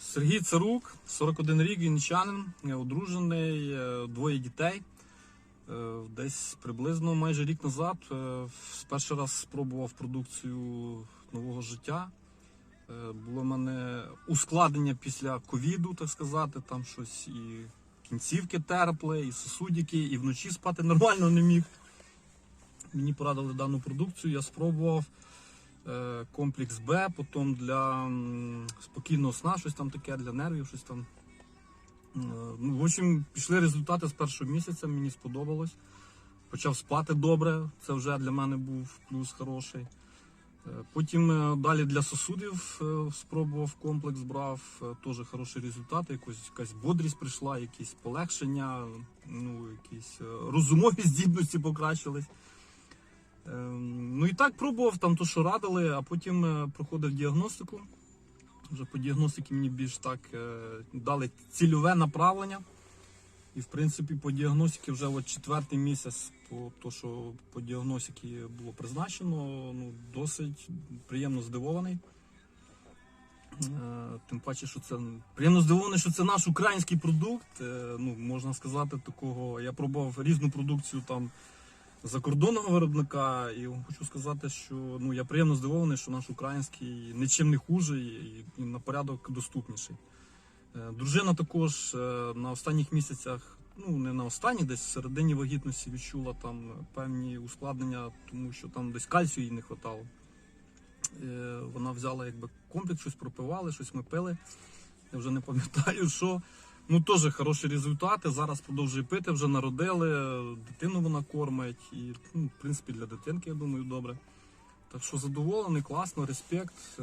Сергій Царук, 41 рік, вінничанин, е, одружений, е, двоє дітей. Е, Десь приблизно майже рік назад перший раз спробував продукцію нового життя. Було в мене ускладнення після ковіду, так сказати, там щось і кінцівки терпли, і сосудики, і вночі спати нормально не міг. Мені порадили дану продукцію, я спробував комплекс Б, потім для спокійного сна, щось там таке, для нервів, щось там. Е, Ну, в общем, пішли результати з першого місяця, мені сподобалось. Почав спати добре, це вже для мене був плюс хороший. Е, Потім е, далі для сосудів е, спробував комплекс, брав е, теж хороші результати, якось, якась бодрість прийшла, якісь полегшення, ну, якісь е, розумові здібності покращились. Ем, Ну і так пробував там то, що радили, а потім е, проходив діагностику. Вже по діагностиці мені більш так е, дали цільове направлення. І в принципі по діагностиці вже от четвертий місяць, по то, що по діагностиці було призначено, ну досить приємно здивований. Е, Тим паче, що це приємно здивований, що це наш український продукт. Ну, можна сказати, такого. Я пробував різну продукцію там закордонного виробника, і хочу сказати, що ну я приємно здивований, що наш український нічим не хуже і, і на порядок доступніший. Е, Дружина також е, на останніх місяцях, ну не на останніх, десь в середині вагітності відчула там певні ускладнення, тому що там десь кальцію їй не вистачало. Е, Вона взяла якби комплекс, щось пропивали, щось ми пили. Я вже не пам'ятаю, що. Ну, теж хороші результати. Зараз продовжує пити, вже народили, дитину вона кормить. І, ну, в принципі, для дитинки, я думаю, добре. Так що задоволений, класно, респект. Е,